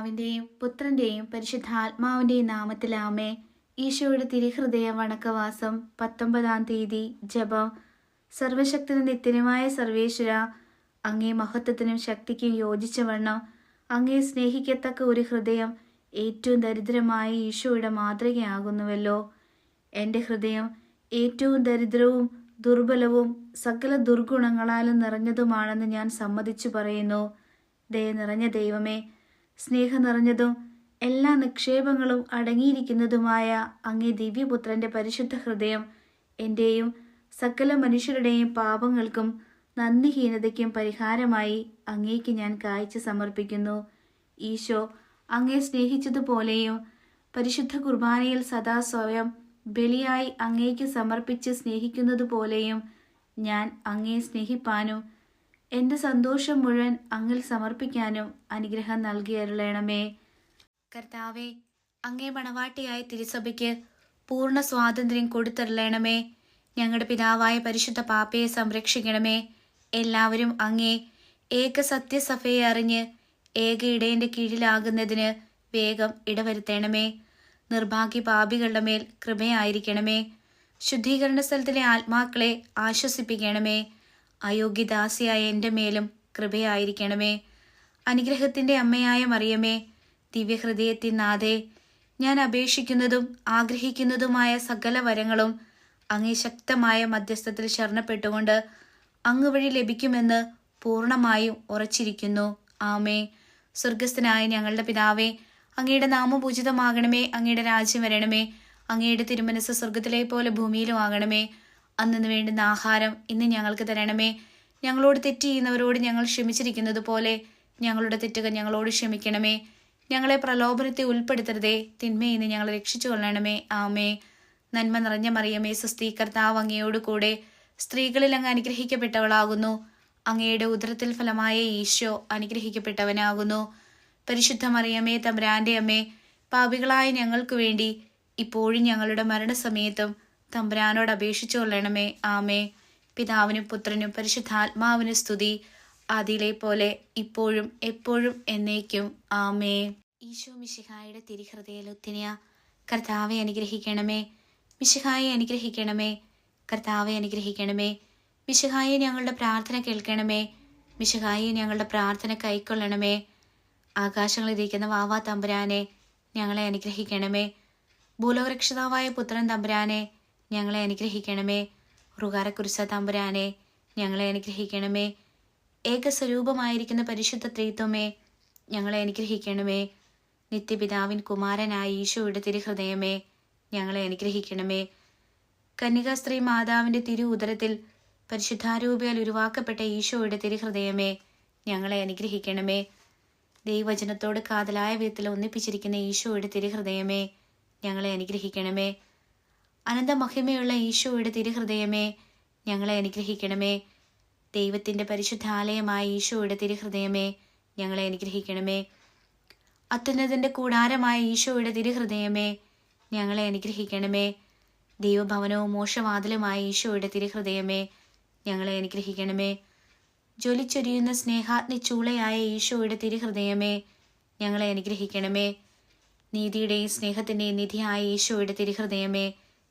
പിതാവിന്റെയും പുത്രന്റെയും പരിശുദ്ധാത്മാവിന്റെയും നാമത്തിലാമേ ഈശോയുടെ തിരുഹൃദയ വണക്കവാസം പത്തൊമ്പതാം തീയതി ജപം. സർവശക്തനും നിത്യനുമായ സർവേശ്വര അങ്ങേ മഹത്വത്തിനും ശക്തിക്കും യോജിച്ച വണ്ണം അങ്ങേ സ്നേഹിക്കത്തക്ക ഒരു ഹൃദയം ഏറ്റവും ദരിദ്രമായ ഈശോയുടെ മാതൃകയാകുന്നുവല്ലോ. എന്റെ ഹൃദയം ഏറ്റവും ദരിദ്രവും ദുർബലവും സകല ദുർഗുണങ്ങളാലും നിറഞ്ഞതുമാണെന്ന് ഞാൻ സമ്മതിച്ചു പറയുന്നു. ദയ നിറഞ്ഞ ദൈവമേ സ്നേഹം നിറഞ്ഞതും എല്ലാ നിക്ഷേപങ്ങളും അടങ്ങിയിരിക്കുന്നതുമായ അങ്ങേ ദിവ്യപുത്രന്റെ പരിശുദ്ധ ഹൃദയം എന്റെയും സകല മനുഷ്യരുടെയും പാപങ്ങൾക്കും നന്ദിഹീനതയ്ക്കും പരിഹാരമായി അങ്ങേക്ക് ഞാൻ കാഴ്ച സമർപ്പിക്കുന്നു. ഈശോ അങ്ങേ സ്നേഹിച്ചതുപോലെയും പരിശുദ്ധ കുർബാനയിൽ സദാ സ്വയം ബലിയായി അങ്ങേക്ക് സമർപ്പിച്ച് സ്നേഹിക്കുന്നതുപോലെയും ഞാൻ അങ്ങേ സ്നേഹിപ്പാനും എന്റെ സന്തോഷം മുഴുവൻ അങ്ങിൽ സമർപ്പിക്കാനും അനുഗ്രഹം നൽകി അരുളണമേ കർത്താവെ അങ്ങേ മണവാട്ടിയായ തിരുസഭയ്ക്ക് പൂർണ സ്വാതന്ത്ര്യം കൊടുത്തരളേണമേ. ഞങ്ങളുടെ പിതാവായ പരിശുദ്ധ പാപ്പയെ സംരക്ഷിക്കണമേ. എല്ലാവരും അങ്ങേ ഏക സത്യസഭയെ അറിഞ്ഞ് ഏക ഇടയന്റെ കീഴിലാകുന്നതിന് വേഗം ഇടവരുത്തേണമേ. നിർഭാഗ്യ പാപികളുടെ മേൽ കൃപയായിരിക്കണമേ. ശുദ്ധീകരണ സ്ഥലത്തിലെ ആത്മാക്കളെ ആശ്വസിപ്പിക്കണമേ. അയോഗ്യദാസിയായ എന്റെ മേലും കൃപയായിരിക്കണമേ. അനുഗ്രഹത്തിന്റെ അമ്മയായ മറിയമേ ദിവ്യഹൃദയത്തിൻ നാഥേ ഞാൻ അപേക്ഷിക്കുന്നതും ആഗ്രഹിക്കുന്നതുമായ സകല വരങ്ങളും അങ്ങേ ശക്തമായ മധ്യസ്ഥത്തിൽ ശരണപ്പെട്ടുകൊണ്ട് അങ്ങ് വഴി ലഭിക്കുമെന്ന് പൂർണമായും ഉറച്ചിരിക്കുന്നു. ആമേ. സ്വർഗസ്ഥനായ ഞങ്ങളുടെ പിതാവേ അങ്ങയുടെ നാമപൂജിതമാകണമേ അങ്ങയുടെ രാജ്യം വരണമേ അങ്ങയുടെ തിരുമനസ് സ്വർഗത്തിലെ പോലെ ഭൂമിയിലും ആകണമേ. അന്നു വേണ്ടുന്ന ആഹാരം ഇന്ന് ഞങ്ങൾക്ക് തരണമേ. ഞങ്ങളോട് തെറ്റ് ചെയ്യുന്നവരോട് ഞങ്ങൾ ക്ഷമിച്ചിരിക്കുന്നത് പോലെ ഞങ്ങളുടെ തെറ്റുകൾ ഞങ്ങളോട് ക്ഷമിക്കണമേ. ഞങ്ങളെ പ്രലോഭനത്തെ ഉൾപ്പെടുത്തരുതേ. തിന്മയിൽ നിന്ന് ഞങ്ങളെ രക്ഷിച്ചു കൊള്ളണമേ. ആമേ. നന്മ നിറഞ്ഞ മറിയമേ സ്വസ്തി കർത്താവ് അങ്ങയോട് കൂടെ സ്ത്രീകളിൽ അങ്ങ് അനുഗ്രഹിക്കപ്പെട്ടവളാകുന്നു. അങ്ങയുടെ ഉദരത്തിൽ ഫലമായ ഈശോ അനുഗ്രഹിക്കപ്പെട്ടവനാകുന്നു. പരിശുദ്ധ മറിയമേ തമ്പ്രാന്റെ അമ്മേ പാപികളായ ഞങ്ങൾക്കു വേണ്ടി ഇപ്പോഴും ഞങ്ങളുടെ മരണസമയത്തും തമ്പുരാനോട് അപേക്ഷിച്ചു കൊള്ളണമേ. ആമേ. പിതാവിനും പുത്രനും പരിശുദ്ധാത്മാവിനും സ്തുതി. അതിലെ പോലെ ഇപ്പോഴും എപ്പോഴും എന്നേക്കും. ആമേ. ഈശോ മിശിഹായുടെ തിരിഹൃദയലുത്തിനിയ കർത്താവെ അനുഗ്രഹിക്കണമേ. മിശിഹായെ അനുഗ്രഹിക്കണമേ. കർത്താവെ അനുഗ്രഹിക്കണമേ. മിശിഹായെ ഞങ്ങളുടെ പ്രാർത്ഥന കേൾക്കണമേ. മിശിഹായെ ഞങ്ങളുടെ പ്രാർത്ഥന കൈക്കൊള്ളണമേ. ആകാശങ്ങളിരിക്കുന്ന വാവാ തമ്പുരാനെ ഞങ്ങളെ അനുഗ്രഹിക്കണമേ. ഭൂലോകരക്ഷിതാവായ പുത്രൻ തമ്പുരാനെ ഞങ്ങളെ അനുഗ്രഹിക്കണമേ. റുകാരക്കുരിശ തമ്പുരാനെ ഞങ്ങളെ അനുഗ്രഹിക്കണമേ. ഏകസ്വരൂപമായിരിക്കുന്ന പരിശുദ്ധ ത്രീത്വമേ ഞങ്ങളെ അനുഗ്രഹിക്കണമേ. നിത്യപിതാവിൻ കുമാരനായ ഈശോയുടെ തിരുഹൃദയമേ ഞങ്ങളെ അനുഗ്രഹിക്കണമേ. കന്യകാസ്ത്രീ മാതാവിന്റെ തിരു ഉദരത്തിൽ പരിശുദ്ധാരൂപയാൽ ഉരുവാക്കപ്പെട്ട ഈശോയുടെ തിരുഹൃദയമേ ഞങ്ങളെ അനുഗ്രഹിക്കണമേ. ദൈവചനത്തോട് കാതലായ വിധത്തിൽ ഒന്നിപ്പിച്ചിരിക്കുന്ന ഈശോയുടെ തിരുഹൃദയമേ ഞങ്ങളെ അനുഗ്രഹിക്കണമേ. അനന്തമഹിമയുള്ള ഈശോയുടെ തിരുഹൃദയമേ ഞങ്ങളെ അനുഗ്രഹിക്കണമേ. ദൈവത്തിന്റെ പരിശുദ്ധാലയമായ ഈശോയുടെ തിരുഹൃദയമേ ഞങ്ങളെ അനുഗ്രഹിക്കണമേ. അത്യുന്നതിന്റെ കൂടാരമായ ഈശോയുടെ തിരുഹൃദയമേ ഞങ്ങളെ അനുഗ്രഹിക്കണമേ. ദൈവഭവനവും മോശവാതിലുമായ ഈശോയുടെ തിരുഹൃദയമേ ഞങ്ങളെ അനുഗ്രഹിക്കണമേ. ജ്വലിച്ചൊരിയുന്ന സ്നേഹാഗ്നി ചൂളയായ ഈശോയുടെ തിരുഹൃദയമേ ഞങ്ങളെ അനുഗ്രഹിക്കണമേ. നീതിയുടെയും സ്നേഹത്തിന്റെയും നിധിയായ ഈശോയുടെ തിരുഹൃദയമേ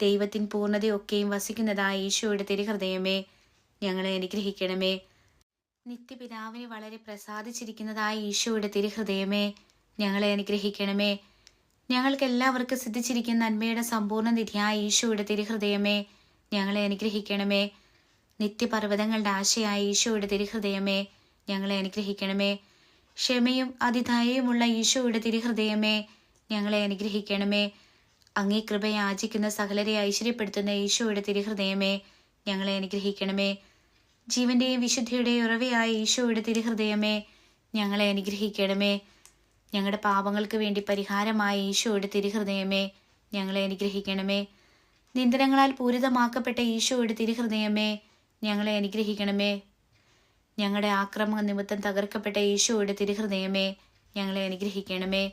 ദൈവത്തിൻ പൂർണതയൊക്കെയും വസിക്കുന്നതായ ഈശോയുടെ തിരുഹൃദയമേ ഞങ്ങളെ അനുഗ്രഹിക്കണമേ. നിത്യപിതാവിനെ വളരെ പ്രസാദിച്ചിരിക്കുന്നതായ ഈശോയുടെ തിരുഹൃദയമേ ഞങ്ങളെ അനുഗ്രഹിക്കണമേ. ഞങ്ങൾക്ക് എല്ലാവർക്കും സിദ്ധിച്ചിരിക്കുന്ന നന്മയുടെ സമ്പൂർണ നിധിയായ ഈശോയുടെ തിരുഹൃദയമേ ഞങ്ങളെ അനുഗ്രഹിക്കണമേ. നിത്യപർവതങ്ങളുടെ ആശയായ ഈശോയുടെ തിരുഹൃദയമേ ഞങ്ങളെ അനുഗ്രഹിക്കണമേ. ക്ഷമയും അതിഥായയുമുള്ള ഈശോയുടെ തിരുഹൃദയമേ ഞങ്ങളെ അനുഗ്രഹിക്കണമേ. അങ്ങേ കൃപ യാചിക്കുന്ന സകലരെ ഐശ്വര്യപ്പെടുത്തുന്ന ഈശോയുടെ തിരുഹൃദയമേ ഞങ്ങളെ അനുഗ്രഹിക്കണമേ. ജീവന്റെയും വിശുദ്ധിയുടെയും ഉറവയായ ഈശോയുടെ തിരുഹൃദയമേ ഞങ്ങളെ അനുഗ്രഹിക്കണമേ. ഞങ്ങളുടെ പാപങ്ങൾക്ക് വേണ്ടി പരിഹാരമായ ഈശോയുടെ തിരുഹൃദയമേ ഞങ്ങളെ അനുഗ്രഹിക്കണമേ. നിന്ദനങ്ങളാൽ പൂരിതമാക്കപ്പെട്ട ഈശോയുടെ തിരുഹൃദയമേ ഞങ്ങളെ അനുഗ്രഹിക്കണമേ. ഞങ്ങളുടെ ആക്രമണ നിമിത്തം തകർക്കപ്പെട്ട ഈശോയുടെ തിരുഹൃദയമേ ഞങ്ങളെ അനുഗ്രഹിക്കണമേ.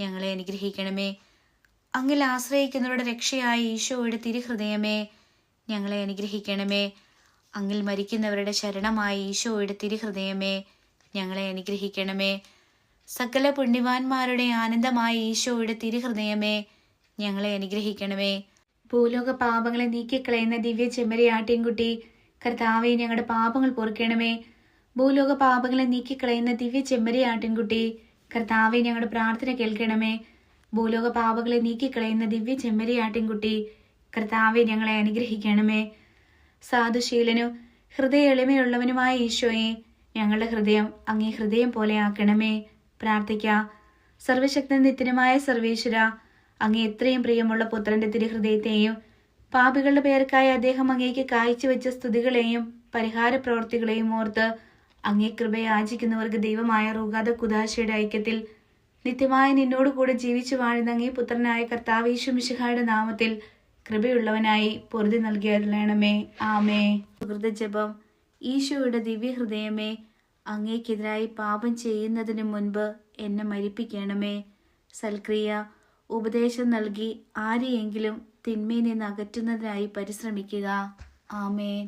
ഞങ്ങളെ അനുഗ്രഹിക്കണമേ. അങ്ങിൽ ആശ്രയിക്കുന്നവരുടെ രക്ഷയായ ഈശോയുടെ തിരുഹൃദയമേ ഞങ്ങളെ അനുഗ്രഹിക്കണമേ. അങ്ങിൽ മരിക്കുന്നവരുടെ ശരണമായ ഈശോയുടെ തിരുഹൃദയമേ ഞങ്ങളെ അനുഗ്രഹിക്കണമേ. സകല പുണ്യവാന്മാരുടെ ആനന്ദമായ ഈശോയുടെ തിരുഹൃദയമേ ഞങ്ങളെ അനുഗ്രഹിക്കണമേ. ഭൂലോക പാപങ്ങളെ നീക്കിക്കളയുന്ന ദിവ്യ ചെമ്മരിയാട്ടിൻകുട്ടി കർത്താവെ ഞങ്ങളുടെ പാപങ്ങൾ പൊറുക്കണമേ. ഭൂലോക പാപങ്ങളെ നീക്കിക്കളയുന്ന ദിവ്യ ചെമ്മരിയാട്ടിൻകുട്ടി കർത്താവെ ഞങ്ങളുടെ പ്രാർത്ഥന കേൾക്കണമേ. ഭൂലോക പാവകളെ നീക്കിക്കളയുന്ന ദിവ്യ ചെമ്മരിയാട്ടിൻകുട്ടി കർത്താവെ ഞങ്ങളെ അനുഗ്രഹിക്കണമേ. സാധുശീലനും ഹൃദയ എളിമയുള്ളവനുമായ ഈശോയെ ഞങ്ങളുടെ ഹൃദയം അങ്ങേ ഹൃദയം പോലെ ആക്കണമേ. പ്രാർത്ഥിക്ക സർവശക്തൻ നിത്യനുമായ സർവേശ്വര അങ്ങേ എത്രയും പ്രിയമുള്ള പുത്രന്റെ തിരുഹൃദയത്തെയും പാപികളുടെ പേർക്കായി അദ്ദേഹം അങ്ങേക്ക് കാഴ്ചവെച്ച സ്തുതികളെയും പരിഹാര പ്രവർത്തികളെയും ഓർത്ത് അങ്ങേ കൃപയെ ആചിക്കുന്നവർക്ക് ദൈവമായ റുഗാദ കുദാശയുടെ ഐക്യത്തിൽ നിത്യമായ നിന്നോട് കൂടെ ജീവിച്ചു വാഴുന്ന അങ്ങേ പുത്രനായ കർത്താവ് യേശുമിശിഹായുടെ നാമത്തിൽ കൃപയുള്ളവനായി പൊറുതി നൽകിയരുളണമേ ആമേ ജപം. ഈശോയുടെ ദിവ്യഹൃദയമേ അങ്ങേക്കെതിരായി പാപം ചെയ്യുന്നതിന് മുൻപ് എന്നെ മരിപ്പിക്കണമേ. സൽക്രിയ ഉപദേശം നൽകി ആരെയെങ്കിലും തിന്മയിൽ നിന്ന് അകറ്റുന്നതിനായി പരിശ്രമിക്കുക. ആമേൻ.